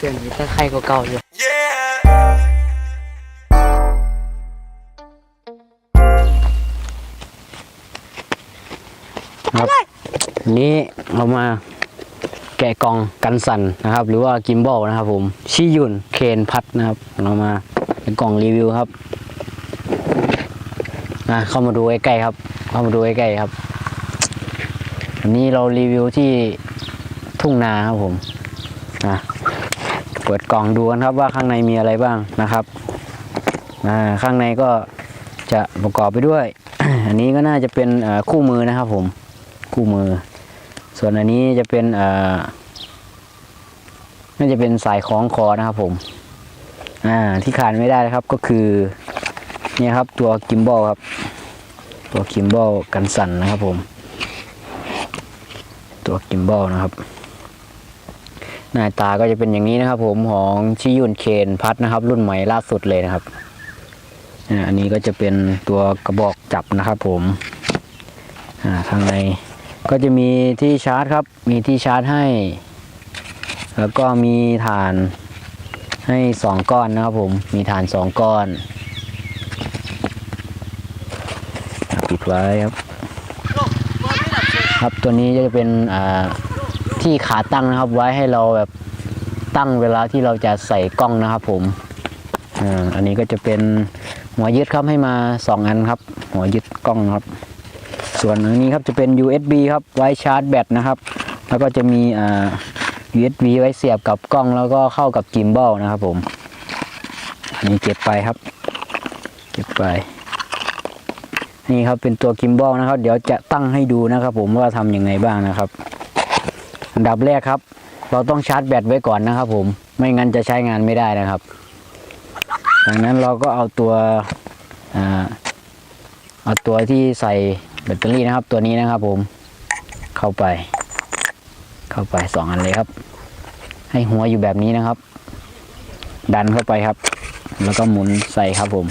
เดี๋ยวนี้ก็ใครก็เก่าอยู่ครับนี้เรามาแกะกล่องกันสั่นนะครับ หรือว่ากิมบอลนะครับผมชิยุนเคนพัดนะครับ เรามาเป็นกล่องรีวิวครับนะเข้ามาดูใกล้ๆครับ เข้ามาดูใกล้ๆครับวันนี้เรารีวิวที่ทุ่งนาครับผมนะ เปิดกล่องดูกันครับว่าข้างในมีอะไรบ้างนะครับอ่าข้างในก็จะประกอบไปด้วย อันนี้ก็น่าจะเป็นคู่มือนะครับผมคู่มือ ส่วนอันนี้จะเป็นอ่อน่าจะเป็นสายคล้องคอนะครับผมอ่าที่ขาดไม่ได้นะครับก็คือเนี่ยครับตัวกิมบอลครับตัวกิมบอลกันสั่นนะครับผม ตัวกิมบอลนะครับ หน้าตาก็จะเป็นอย่างนี้นะครับผมของชิยุนเคนพัดนะครับ รุ่นใหม่ล่าสุดเลยนะครับอันนี้ก็จะเป็นตัวกระบอกจับนะครับผมอ่าข้างในก็จะมีที่ชาร์จครับ มีที่ชาร์จให้ แล้วก็มีฐานให้สองก้อนนะครับผมมีฐานสองก้อนปิดไว้ครับ ครับตัวนี้จะเป็นอ่า ที่ขาตั้งนะครับไว้ให้เราแบบตั้งเวลาที่เราจะใส่กล้องนะครับ ผมอันนี้ก็จะเป็นหัวยึดครับให้มาสองอันครับ หัวยึดกล้องครับ ส่วนอันนี้ครับจะเป็น USB ครับไว้ชาร์จแบตนะครับ แล้วก็จะมีอ่า USB ไว้เสียบกับกล้องแล้วก็เข้ากับกิมบอลนะครับ ผมอันนี้เก็บไปครับ เก็บไป นี่ครับเป็นตัวกิมบอลนะครับ เดี๋ยวจะตั้งให้ดูนะครับ ผมว่าทำยังไงบ้างนะครับ อันดับแรกครับ เราต้องชาร์จแบตไว้ก่อนนะครับผมไม่งั้นจะใช้งานไม่ได้นะครับดังนั้นเราก็เอาตัวอเอาตัวที่ใส่แบตเตอรี่นะครับ ตัวนี้นะครับผมเข้าไป เข้าไปสองอันเลยครับ ให้หัวอยู่แบบนี้นะครับ ดันเข้าไปครับ แล้วก็หมุนใส่ครับผม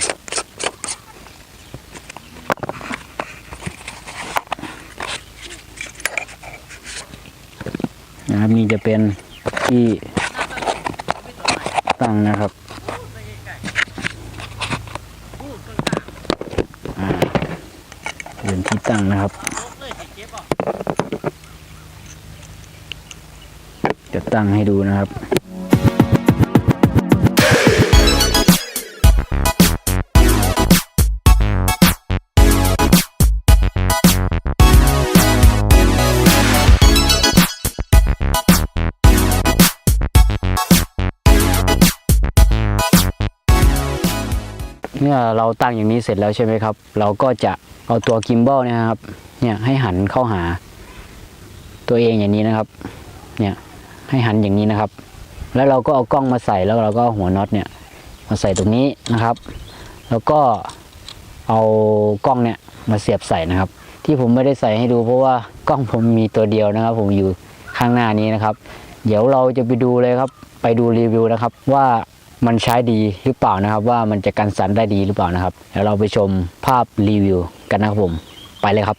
นะครับ นี่จะเป็นที่ตั้งนะครับเป็นที่ตั้งนะครับ จะตั้งให้ดูนะครับ เมื่อเราตั้งอย่างนี้เสร็จแล้วใช่ไหมครับ เราก็จะเอาตัวกิมบอลเนี่ยครับ เนี่ยให้หันเข้าหา ตัวเองอย่างนี้นะครับ เนี่ยให้หันอย่างนี้นะครับ แล้วเราก็เอากล้องมาใส่แล้วเราก็หัวน็อตเนี่ย มาใส่ตรงนี้นะครับ แล้วก็เอากล้องเนี่ยมาเสียบใส่นะครับ ที่ผมไม่ได้ใส่ให้ดูเพราะว่ากล้องผมมีตัวเดียวนะครับ ผมอยู่ข้างหน้านี้นะครับ เดี๋ยวเราจะไปดูเลยครับ ไปดูรีวิวนะครับว่า มันใช้ดีหรือเปล่านะครับ ว่ามันจะกันสั่นได้ดีหรือเปล่านะครับเดี๋ยวเราไปชมภาพรีวิวกันนะครับผมไปเลยครับ